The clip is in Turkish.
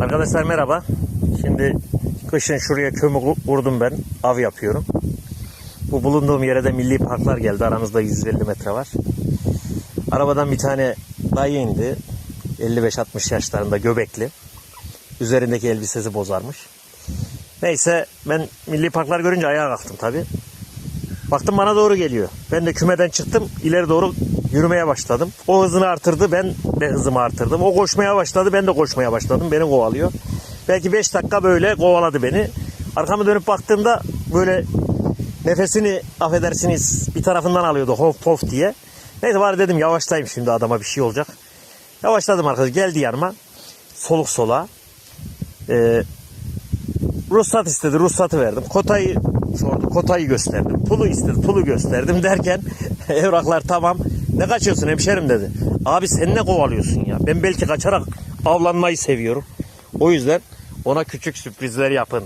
Arkadaşlar merhaba. Şimdi kışın şuraya kömür vurdum ben. Av yapıyorum. Bu bulunduğum yere de milli parklar geldi. Aramızda 150 metre var. Arabadan bir tane dayı indi. 55-60 yaşlarında göbekli. Üzerindeki elbisesi bozarmış. Neyse ben milli parklar görünce ayağa kalktım tabi. Baktım bana doğru geliyor. Ben de kümeden çıktım. ileri doğru yürümeye başladım. O hızını artırdı. Ben de hızımı artırdım. O koşmaya başladı. Ben de koşmaya başladım. Beni kovalıyor. Belki 5 dakika böyle kovaladı beni. Arkamı dönüp baktığımda böyle nefesini affedersiniz bir tarafından alıyordu hof hof diye. Neyse bari dedim yavaşlayayım şimdi adama bir şey olacak. Yavaşladım arkadaş. Geldi yanıma. Soluk sola. Ee, ruhsat istedi. Ruhsatı verdim. Kotayı sordu. Kotayı gösterdim. Pulu istedi. Pulu gösterdim derken evraklar tamam. Ne kaçıyorsun hemşerim dedi. Abi sen ne kovalıyorsun ya? Ben belki kaçarak avlanmayı seviyorum. O yüzden ona küçük sürprizler yapın